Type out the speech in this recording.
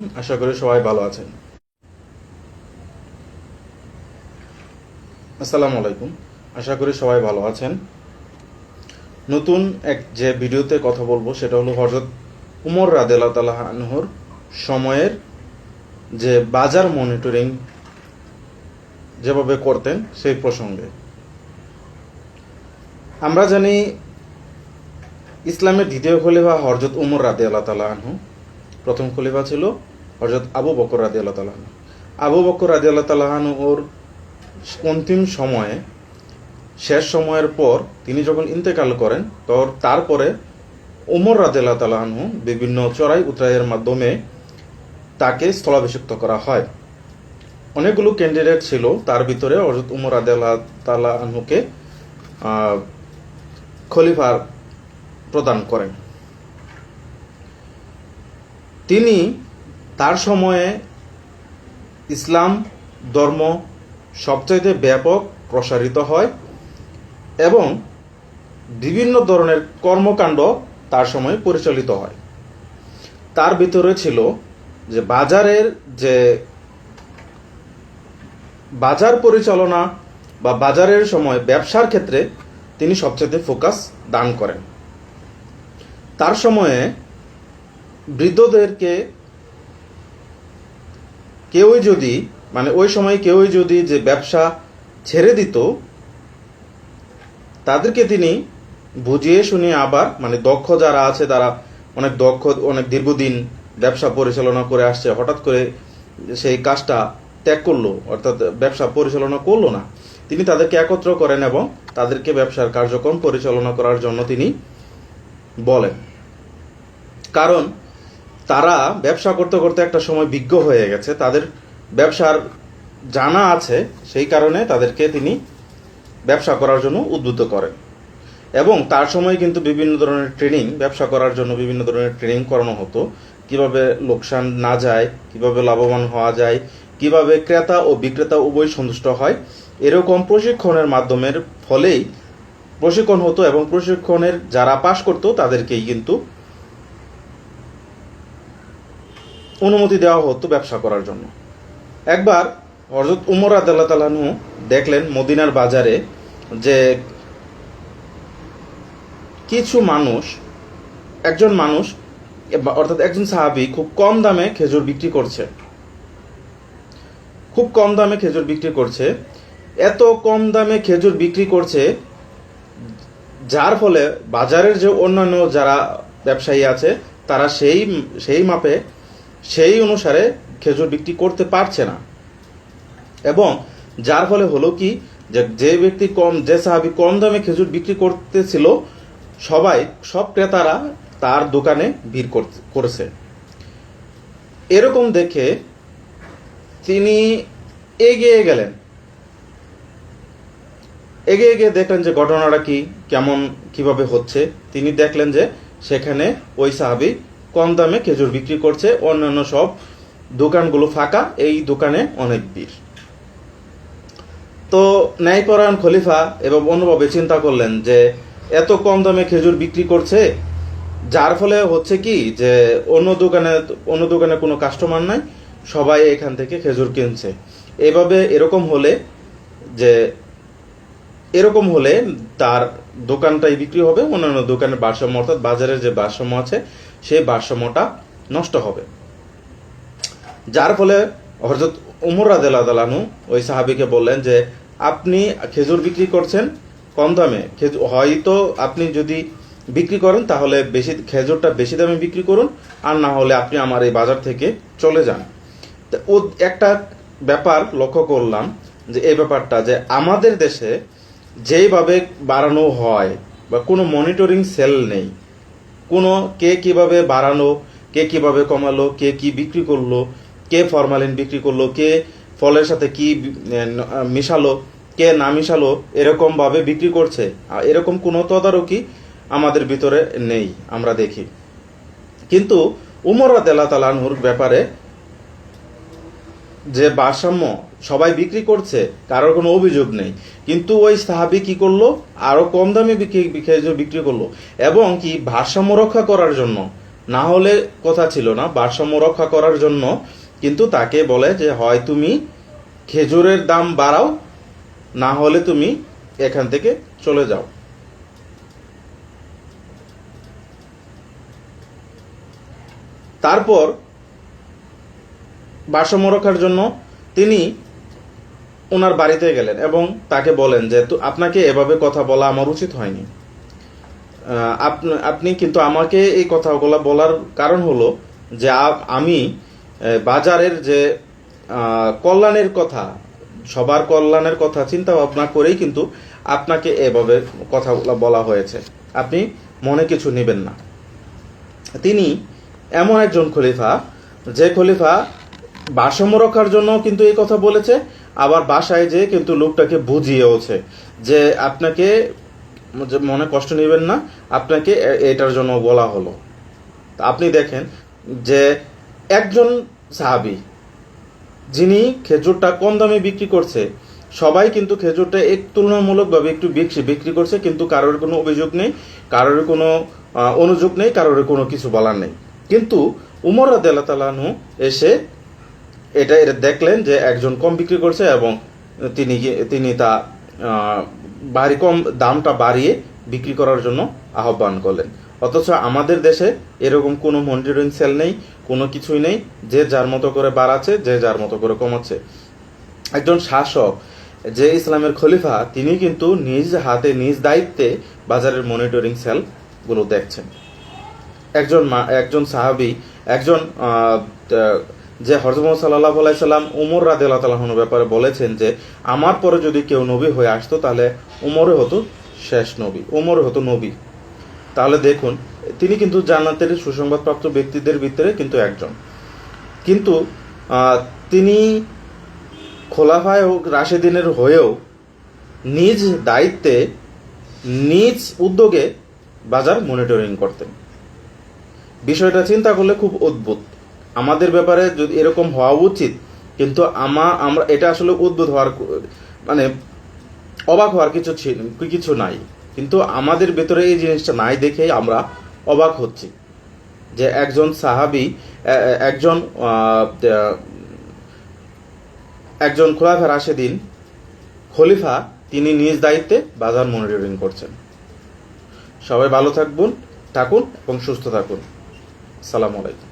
আশা করি সবাই ভালো আছেন। আসসালামু আলাইকুম। আশা করি সবাই ভালো আছেন। নতুন এক যে ভিডিওতে কথা বলব, সেটা হলো হজরত উমর রাদেলা তালাহ আনহর সময়ের যে বাজার মনিটরিং যেভাবে করতেন, সেই প্রসঙ্গে। আমরা জানি, ইসলামের দ্বিতীয় খলিফা হরজত উমর রাদে আল্লাহ তালা আনহু প্রথম খলিফা ছিল হরজত আবু বকর রাদি আল্লাহ তালাহ আবু বকর রাদি আল্লাহ তালাহানু ওর অন্তিম সময়ে, শেষ সময়ের পর তিনি যখন ইন্তেকাল করেন তো তারপরে রাদি আল্লাহ তালাহানহু বিভিন্ন চড়াই উতরাইয়ের মাধ্যমে তাকে স্থলাভিষিক্ত করা হয়। অনেকগুলো ক্যান্ডিডেট ছিল, তার ভিতরে হজরত উমর রাদি আল্লাহ তালা খলিফার প্রদান করেন। তিনি তার সময়ে ইসলাম ধর্ম সবচাইতে ব্যাপক প্রসারিত হয় এবং বিভিন্ন ধরনের কর্মকাণ্ড তার সময় পরিচালিত হয়। তার ভিতরে ছিল যে বাজারের যে বাজার পরিচালনা বা বাজারের সময় ব্যবসার ক্ষেত্রে তিনি সবচেয়ে ফোকাস দান করেন। তার সময়ে বৃদ্ধদেরকে কেউই যদি মানে ওই সময় কেউই যদি যে ব্যবসা ছেড়ে দিত, তাদেরকে তিনি বুঝিয়ে শুনিয়ে আবার মানে দক্ষ যারা আছে তারা অনেক দক্ষ, অনেক দীর্ঘদিন ব্যবসা পরিচালনা করে আসছে, হঠাৎ করে সেই কাজটা ত্যাগ করল, অর্থাৎ ব্যবসা পরিচালনা করল না। তিনি তাদেরকে একত্র করেন এবং তাদেরকে ব্যবসার কার্যক্রম পরিচালনা করার জন্য তিনি বলেন। কারণ তারা ব্যবসা করতে করতে একটা সময় বিজ্ঞ হয়ে গেছে। তাদের ব্যবসার জানা আছে, সেই কারণে তাদেরকে তিনি ব্যবসা করার জন্য উদ্বুদ্ধ করেন। এবং তার সময় কিন্তু বিভিন্ন ধরনের ট্রেনিং, ব্যবসা করার জন্য বিভিন্ন ধরনের ট্রেনিং করানো হতো। কীভাবে লোকসান না যায়, কীভাবে লাভবান হওয়া যায়, কীভাবে ক্রেতা ও বিক্রেতা উভয় সন্তুষ্ট হয়, এরকম প্রশিক্ষণের মাধ্যমের ফলেই প্রশিক্ষণ হতো এবং প্রশিক্ষণের যারা পাশ করতো, তাদেরকেই কিন্তু অনুমতি দেওয়া হতো ব্যবসা করার জন্য। একবার হজরত উমর আদাল্লাহ তালানু দেখলেন মদিনার বাজারে যে কিছু মানুষ, একজন মানুষ অর্থাৎ একজন সাহাবি খুব কম দামে খেজুর বিক্রি করছে। খুব কম দামে খেজুর বিক্রি করছে। এত কম দামে খেজুর বিক্রি করছে, যার ফলে বাজারের যে অন্যান্য যারা ব্যবসায়ী আছে, তারা সেই সেই মাপে সেই অনুসারে খেজুর বিক্রি করতে পারছে না। এবং যার ফলে হলো কি, যে যে ব্যক্তি কম, যে সাহাবি কম দামে খেজুর বিক্রি করতেছিল, সবাই, সব ক্রেতারা তার দোকানে ভিড় করেছে। এরকম দেখে তিনি এগিয়ে গেলেন। এগিয়ে গিয়ে দেখলেন যে ঘটনাটা কি, কেমন, কীভাবে হচ্ছে। তিনি দেখলেন যে সেখানে ওই সাহাবি কম দামে খেজুর বিক্রি করছে, অন্যান্য সব দোকানগুলো ফাঁকা, এই দোকানে অনেক ভিড়। তো ন্যায়পরায়ণ খলিফা এবং অন্যভাবে চিন্তা করলেন যে, এত কম দামে খেজুর বিক্রি করছে, যার ফলে হচ্ছে কি যে, অন্য দোকানে অন্য দোকানে কোনো কাস্টমার নাই, সবাই এখান থেকে খেজুর কিনছে। এভাবে এরকম হলে যে এরকম হলে তার দোকানটাই বিক্রি হবে, অন্যান্য দোকানের ভারসাম্য, অর্থাৎ বাজারের যে ভারসাম্য আছে, সেই ভারসাম্যটা নষ্ট হবে। যার ফলে হরজত উমর রাজু ওই সাহাবিকে বললেন যে, আপনি খেজুর বিক্রি করছেন কম দামে। হয়তো আপনি যদি বিক্রি করেন, তাহলে বেশি, খেজুরটা বেশি দামে বিক্রি করুন। আর না হলে আপনি আমার এই বাজার থেকে চলে যান। ও একটা ব্যাপার লক্ষ্য করলাম যে, এই ব্যাপারটা যে আমাদের দেশে যেইভাবে বাড়ানো হয় বা কোনো মনিটরিং সেল নেই, কোনো কে কীভাবে বাড়ানো কে কীভাবে কমালো, কে কি বিক্রি করল, কে ফরমালিন বিক্রি করল, কে ফলের সাথে কি মিশালো, কে না মিশালো, এরকমভাবে বিক্রি করছে। এরকম কোনো তদারকি আমাদের ভিতরে নেই, আমরা দেখি। কিন্তু উমর রাতেলা তালানহুর ব্যাপারে যে ভারসাম্য সবাই বিক্রি করছে, কারোর কোনো অভিযোগ নেই। কিন্তু ওই সাহাবি কি করল? আরও কম দামে বিক্রি বিক্রি করল। এবং কি ভারসাম্য রক্ষা করার জন্য? না হলে কথা ছিল না, ভারসাম্য রক্ষা করার জন্য কিন্তু তাকে বলে যে, হয় তুমি খেজুরের দাম বাড়াও, না হলে তুমি এখান থেকে চলে যাও। তারপর ভারসাম্য রক্ষার জন্য তিনি ওনার বাড়িতে গেলেন এবং তাকে বলেন যে আপনাকে এভাবে কথা বলা আমার উচিত হয়নি। আপনি- কিন্তু আমাকে এই কথাগুলো বলার কারণ হলো যে আমি বাজারের যে কল্যাণের কথা, সবার কল্যাণের কথা চিন্তা ভাবনা করেই কিন্তু আপনাকে এভাবে কথাগুলো বলা হয়েছে। আপনি মনে কিছু নেবেন না। তিনি এমন একজন খলিফা, যে খলিফা ভারসাম্য রক্ষার জন্য কিন্তু এই কথা বলেছে, আবার বাসায় যে কিন্তু লোকটাকে বুঝিয়েওছে যে আপনাকে মনে কষ্ট নেবেন না, আপনাকে এটার জন্য বলা হলো। আপনি দেখেন যে একজন সাহাবি, যিনি খেজুরটা কম দামে বিক্রি করছে, সবাই কিন্তু খেজুরটা এক তুলনামূলকভাবে একটু বেশি বিক্রি করছে, কিন্তু কারোর কোনো অভিযোগ নেই, কারোর কোনো অনুযোগ নেই, কারোর কোনো কিছু বলার নেই। কিন্তু উমর রাদিয়াল্লাহু তাআলা এসে এটা এটা দেখলেন যে একজন কম বিক্রি করছে এবং তিনি তিনি তা ভারী কম দামটা বাড়িয়ে বিক্রি করার জন্য আহ্বান করলেন। অথচ আমাদের দেশে এরকম কোনো মনিটরিং সেল নেই, কোনো কিছুই নেই, যে যার মতো করে বাড়াচ্ছে, যে যার মতো করে কমাচ্ছে। একজন শাসক, যে ইসলামের খলিফা, তিনি কিন্তু নিজ হাতে, নিজ দায়িত্বে বাজারের মনিটরিং সেলগুলো দেখছেন। একজন একজন সাহাবি, একজন যে হজরত মোহাম্মদ সাল্লাহ আলাইসাল্লাম উমর রাদে আল্লাহ ব্যাপারে বলেছেন যে, আমার পরে যদি কেউ নবী হয়ে আসতো, তাহলে উমরে হতো শেষ নবী, উমরে হতো নবী। তাহলে দেখুন, তিনি কিন্তু জান্নাতের সুসংবাদপ্রাপ্ত ব্যক্তিদের ভিতরে কিন্তু একজন। কিন্তু তিনি খোলাফায় হোক, রাশেদিনের হয়েও নিজ দায়িত্বে, নিজ উদ্যোগে বাজার মনিটরিং করতেন। বিষয়টা চিন্তা করলে খুব অদ্ভুত। আমাদের ব্যাপারে যদি এরকম হওয়া উচিত, কিন্তু আমা, আমরা, এটা আসলে উদ্ভুত হওয়ার মানে অবাক হওয়ার কিছু কিছু নাই। কিন্তু আমাদের ভেতরে এই জিনিসটা নাই দেখেই আমরা অবাক হচ্ছি। যে একজন সাহাবি একজন একজন খোলাফা রাশেদিন খলিফা, তিনি নিজ দায়িত্বে বাজার মনিটরিং করছেন। সবাই ভালো থাকবেন, থাকুন এবং সুস্থ থাকুন। সালাম আলাইকুম।